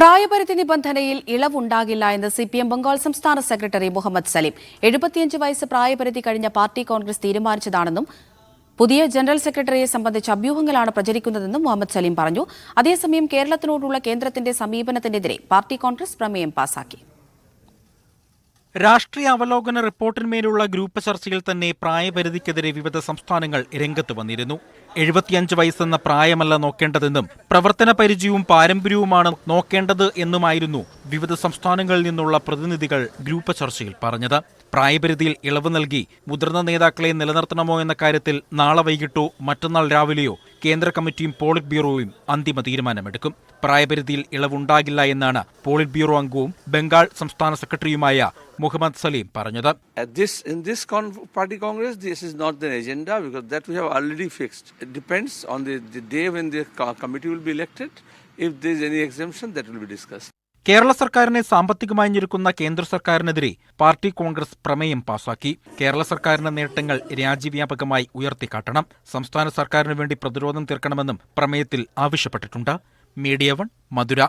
പ്രായപരിധി നിബന്ധനയിൽ ഇളവുണ്ടാകില്ല എന്ന് C P M Bengal സംസ്ഥാന സെക്രട്ടറി മുഹമ്മദ് സലീം. എഴുപത്തിയഞ്ച് വയസ്സ് പ്രായപരിധി കഴിഞ്ഞ പാർട്ടി കോൺഗ്രസ് തീരുമാനിച്ചതാണെന്നും പുതിയ ജനറൽ സെക്രട്ടറിയെ സംബന്ധിച്ച അഭ്യൂഹങ്ങളാണ് പ്രചരിക്കുന്നതെന്നും മുഹമ്മദ് സലീം പറഞ്ഞു. അതേസമയം കേരളത്തിനോടുള്ള കേന്ദ്രത്തിന്റെ സമീപനത്തിനെതിരെ പാർട്ടി കോൺഗ്രസ് പ്രമേയം പാസാക്കി. രാഷ്ട്രീയ അവലോകന റിപ്പോർട്ടിന്മേലുള്ള ഗ്രൂപ്പ് ചർച്ചയിൽ തന്നെ പ്രായപരിധിക്കെതിരെ വിവിധ സംസ്ഥാനങ്ങൾ രംഗത്ത് വന്നിരുന്നു. എഴുപത്തിയഞ്ച് വയസ്സെന്ന പ്രായമല്ല നോക്കേണ്ടതെന്നും പ്രവർത്തന പരിചയവും പാരമ്പര്യവുമാണ് നോക്കേണ്ടത് എന്നുമായിരുന്നു വിവിധ സംസ്ഥാനങ്ങളിൽ നിന്നുള്ള പ്രതിനിധികൾ ഗ്രൂപ്പ് ചർച്ചയിൽ പറഞ്ഞത്. പ്രായപരിധിയിൽ ഇളവ് നൽകി മുതിർന്ന നേതാക്കളെ നിലനിർത്തണമോ എന്ന കാര്യത്തിൽ നാളെ വൈകിട്ടോ മറ്റന്നാൾ രാവിലെയോ കേന്ദ്ര കമ്മിറ്റിയും പോളിറ്റ് ബ്യൂറോയും അന്തിമ തീരുമാനമെടുക്കും പ്രായപരിധിയിൽ ഇളവുണ്ടാകില്ല എന്നാണ് പോളിറ്റ് ബ്യൂറോ അംഗവും ബംഗാൾ സംസ്ഥാന സെക്രട്ടറിയുമായ മുഹമ്മദ് സലീം പറഞ്ഞത് this, in this party congress, this is not the agenda because that we have already fixed. It depends on the, the day when the committee will be elected. If there is any exemption, that will be discussed. Kerala സർക്കാരിനെ സാമ്പത്തികമായി ഞെരുക്കുന്ന കേന്ദ്ര സർക്കാരിനെതിരെ party Congress പ്രമേയം പാസാക്കി. കേരള സർക്കാരിന്റെ നേട്ടങ്ങൾ രാജ്യവ്യാപകമായി ഉയർത്തിക്കാട്ടണം. സംസ്ഥാന സർക്കാരിനു വേണ്ടി പ്രതിരോധം തീർക്കണമെന്നും പ്രമേയത്തിൽ ആവശ്യപ്പെട്ടിട്ടുണ്ട്. Media one Madurai.